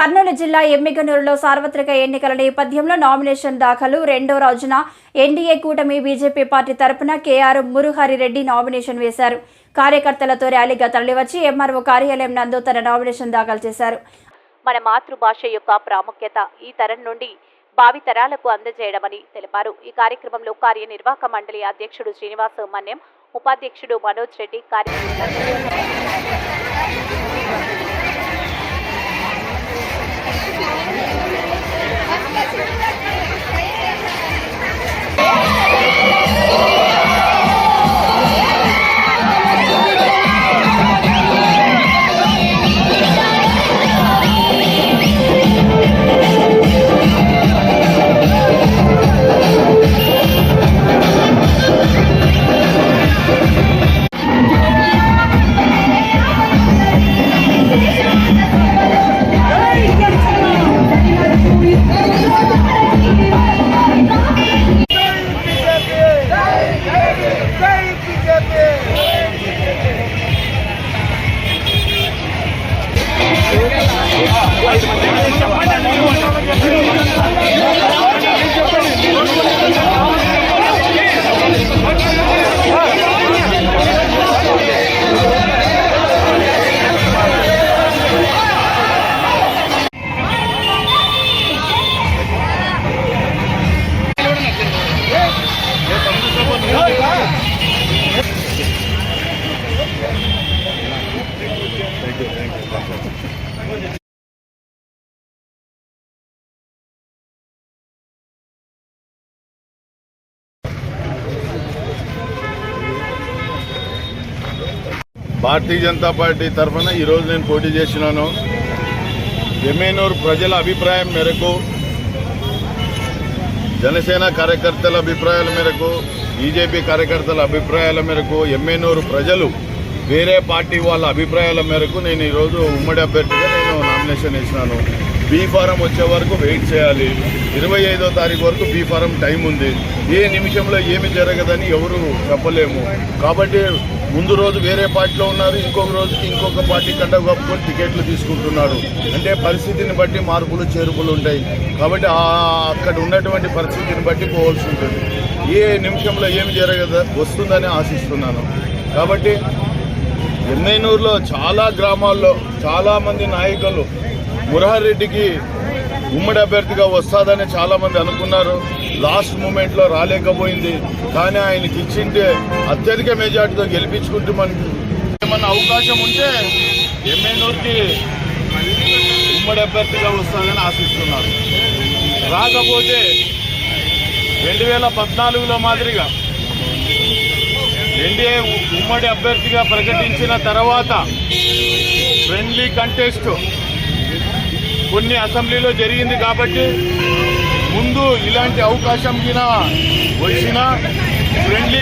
కర్నూలు జిల్లా ఎమ్మిగనూరులో సార్వత్రిక ఎన్నికల నేపథ్యంలో నామినేషన్ దాఖలు. రెండో రోజున ఎన్డీఏ కూటమి బీజేపీ పార్టీ తరపున K R Muruhari Reddy nomination వేశారు. కార్యకర్తలతో ర్యాలీగా తరలివచ్చి ఎంఆర్ఓ కార్యాలయం నందు తన నామినేషన్ దాఖలు చేశారు. మన మాతృభాష యొక్క ప్రాముఖ్యత ఈ తరం నుండి భావితరాలకు అందజేయడమని తెలిపారు. ఈ కార్యక్రమంలో కార్యనిర్వాహక మండలి అధ్యక్షుడు శ్రీనివాస మన్యం ఉపాధ్యక్షుడు మనోజ్ రెడ్డి 有点懒啊我操你给我上 భారతీయ జనతా పార్టీ తరఫున ఈరోజు నేను పోటీ చేసినాను. ఎమ్మెనూరు ప్రజల అభిప్రాయం మేరకు జనసేన కార్యకర్తల అభిప్రాయాల మేరకు బీజేపీ కార్యకర్తల అభిప్రాయాల మేరకు ఎమ్మెనూరు ప్రజలు వేరే పార్టీ వాళ్ళ అభిప్రాయాల మేరకు నేను ఈరోజు ఉమ్మడి అభ్యర్థిగా నేను నామినేషన్ వేసినాను. బీ ఫారం వచ్చే వరకు వెయిట్ చేయాలి. ఇరవై ఐదో తారీఖు వరకు బీ ఫారం టైం ఉంది. ఏ నిమిషంలో ఏమి జరగదని ఎవరు చెప్పలేము. కాబట్టి ముందు రోజు వేరే పార్టీలో ఉన్నారు ఇంకొక రోజుకి ఇంకొక పార్టీ కంటే కప్పుకొని టికెట్లు తీసుకుంటున్నారు. అంటే పరిస్థితిని బట్టి మార్పులు చేరుపులు ఉంటాయి. కాబట్టి అక్కడ ఉన్నటువంటి పరిస్థితిని బట్టి పోవాల్సి ఉంటుంది. ఏ నిమిషంలో ఏమి జరగద వస్తుందని ఆశిస్తున్నాను. కాబట్టి ఎన్నైనూరులో చాలా గ్రామాల్లో చాలామంది నాయకులు మురహారెడ్డికి ఉమ్మడి అభ్యర్థిగా వస్తాదని చాలా మంది అనుకున్నారు. లాస్ట్ మూమెంట్లో రాలేకపోయింది. కానీ ఆయనకి ఇచ్చింటే అత్యధిక మెజార్టీతో గెలిపించుకుంటూ మనకి ఏమన్నా అవకాశం ఉంటే ఎమ్మెల్యేకి ఉమ్మడి అభ్యర్థిగా వస్తానని ఆశిస్తున్నారు రాకపోతే రెండు వేల పద్నాలుగులో మాదిరిగా ఎన్డీఏ ఉమ్మడి అభ్యర్థిగా ప్రకటించిన తర్వాత ఫ్రెండ్లీ కంటెస్ట్ కొన్ని అసెంబ్లీలో జరిగింది కాబట్టి ముందు ఇలాంటి అవకాశం కింద వచ్చిన ఫ్రెండ్లీ